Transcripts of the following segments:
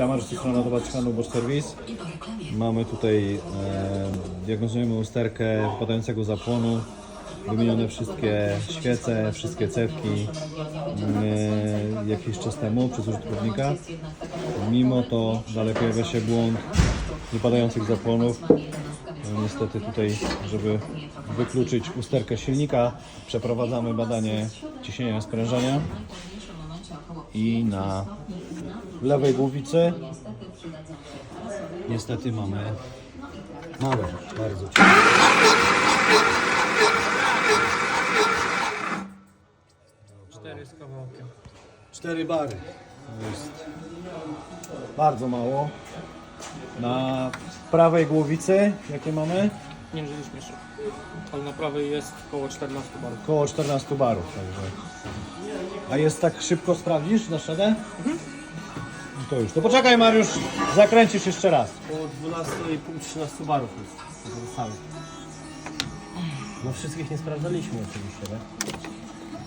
Witam, Arzysta strona Zobaczkanu Bosch Service. Mamy tutaj, e, diagnozujemy usterkę wypadającego zapłonu. Wymienione wszystkie świece, wszystkie cewki e, jakiś czas temu przez użytkownika. Mimo to dalej pojawia się błąd wypadających zapłonów. No, niestety tutaj, żeby wykluczyć usterkę silnika, przeprowadzamy badanie ciśnienia sprężenia i na lewej głowicy niestety mamy małe, bardzo. Cztery z kawałkiem. Cztery bary. To jest bardzo mało. Na prawej głowicy jakie mamy? Nie że śmieszę. Ale na prawej jest około 14 barów. Około 14 barów, także. A jest tak szybko sprawdzisz na szadę? No to już. To poczekaj Mariusz, zakręcisz jeszcze raz. Około 12,5-13 barów jest pozostałych. No wszystkich nie sprawdzaliśmy oczywiście, tak?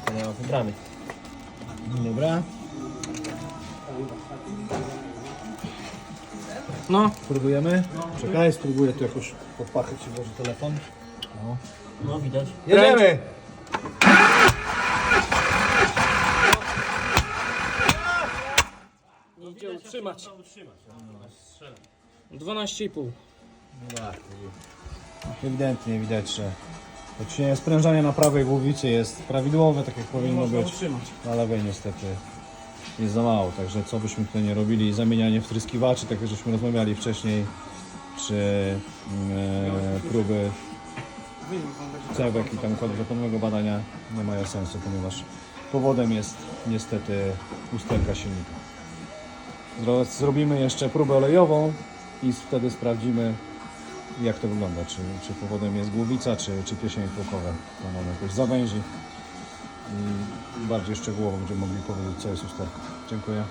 To nie ma wybranych. Dobra. No, Spróbujemy? Czekaj, spróbuję tu jakoś pod pachę ci włożę telefon. No. No widać. Jedziemy! Idzie utrzymać. 12,5. Tak, ewidentnie widać, że to ciśnienie sprężania na prawej głowicy jest prawidłowe, tak jak powinno być. utrzymać. Na lewej niestety jest za mało, także co byśmy tutaj nie robili, zamienianie wtryskiwaczy, tak jak żeśmy rozmawiali wcześniej, czy e, próby cewek i tam układu zaponowego badania nie mają sensu, ponieważ powodem jest niestety usterka silnika. Zro- Zrobimy jeszcze próbę olejową i wtedy sprawdzimy jak to wygląda, czy, czy powodem jest głowica, czy, czy kieszenie tłokowe. To jakoś zawęzi i bardziej szczegółowo będziemy mogli powiedzieć, co jest usterką. Dziękuję.